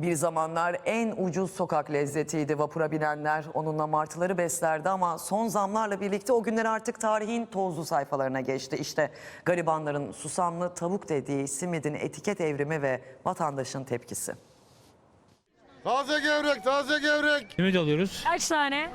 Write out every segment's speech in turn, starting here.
Bir zamanlar en ucuz sokak lezzetiydi vapura binenler. Onunla martıları beslerdi ama son zamlarla birlikte o günler artık tarihin tozlu sayfalarına geçti. İşte garibanların susamlı tavuk dediği simidin etiket evrimi ve vatandaşın tepkisi. Taze gevrek, taze gevrek. Simit alıyoruz. Kaç tane?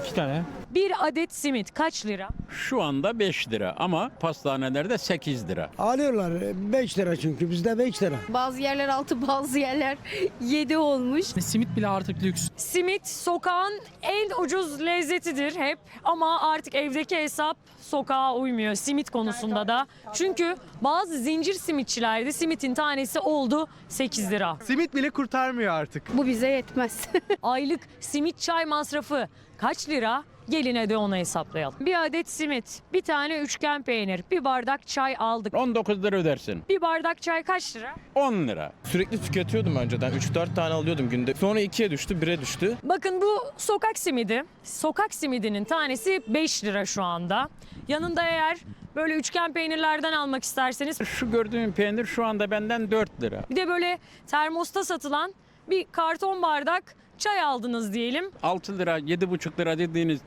İki tane. Bir adet simit kaç lira? Şu anda 5 lira ama pastanelerde 8 lira. Alıyorlar 5 lira çünkü bizde 5 lira. Bazı yerler 6 bazı yerler 7 olmuş. Simit bile artık lüks. Simit sokağın en ucuz lezzetidir hep ama artık evdeki hesap sokağa uymuyor simit konusunda da. Çünkü bazı zincir simitçilerde simitin tanesi oldu 8 lira. Simit bile kurtarmıyor artık. Bu bize yetmez. Aylık simit çay masrafı kaç lira? Geline de onu hesaplayalım. Bir adet simit, bir tane üçgen peynir, bir bardak çay aldık. 19 lira ödersin. Bir bardak çay kaç lira? 10 lira. Sürekli tüketiyordum önceden. 3-4 tane alıyordum günde. Sonra 2'ye düştü, 1'e düştü. Bakın bu sokak simidi. Sokak simidinin tanesi 5 lira şu anda. Yanında eğer böyle üçgen peynirlerden almak isterseniz Şu gördüğün peynir şu anda benden 4 lira. bir de böyle termosta satılan bir karton bardak çay aldınız diyelim. 6 lira 7,5 lira dediğiniz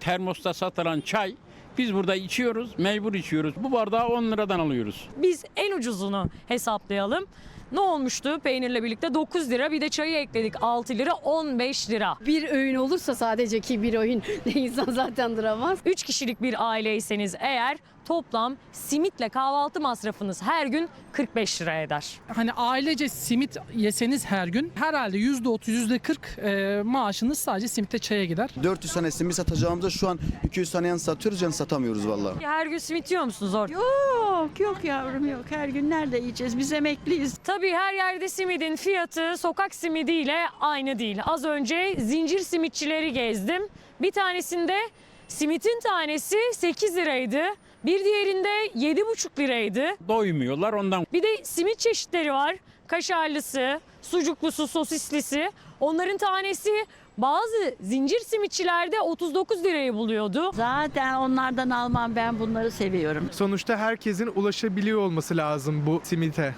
termosta satılan çay biz burada içiyoruz, mecbur içiyoruz. Bu bardağı 10 liradan alıyoruz. Biz en ucuzunu hesaplayalım. Ne olmuştu peynirle birlikte 9 lira bir de çayı ekledik 6 lira 15 lira. bir öğün olursa sadece ki bir öğün ne insan zaten duramaz. 3 kişilik bir aileyseniz eğer toplam simitle kahvaltı masrafınız her gün 45 lira eder. hani ailece simit yeseniz her gün herhalde %30 %40 e, maaşınız sadece simite çaya gider. 400 tane simit satacağımızda şu an 200 tane yan satıyoruz yani satamıyoruz vallahi. Her gün simit yiyor musunuz orada? Yok yok yavrum yok. Her gün nerede yiyeceğiz? Biz emekliyiz. Tabii her yerde simidin fiyatı sokak simidiyle aynı değil. Az önce zincir simitçileri gezdim. Bir tanesinde simitin tanesi 8 liraydı. Bir diğerinde 7,5 liraydı. Doymuyorlar ondan. Bir de simit çeşitleri var. Kaşarlısı, sucuklusu, sosislisi. Onların tanesi bazı zincir simitçilerde 39 lirayı buluyordu. Zaten onlardan almam ben bunları seviyorum. Sonuçta herkesin ulaşabiliyor olması lazım bu simite.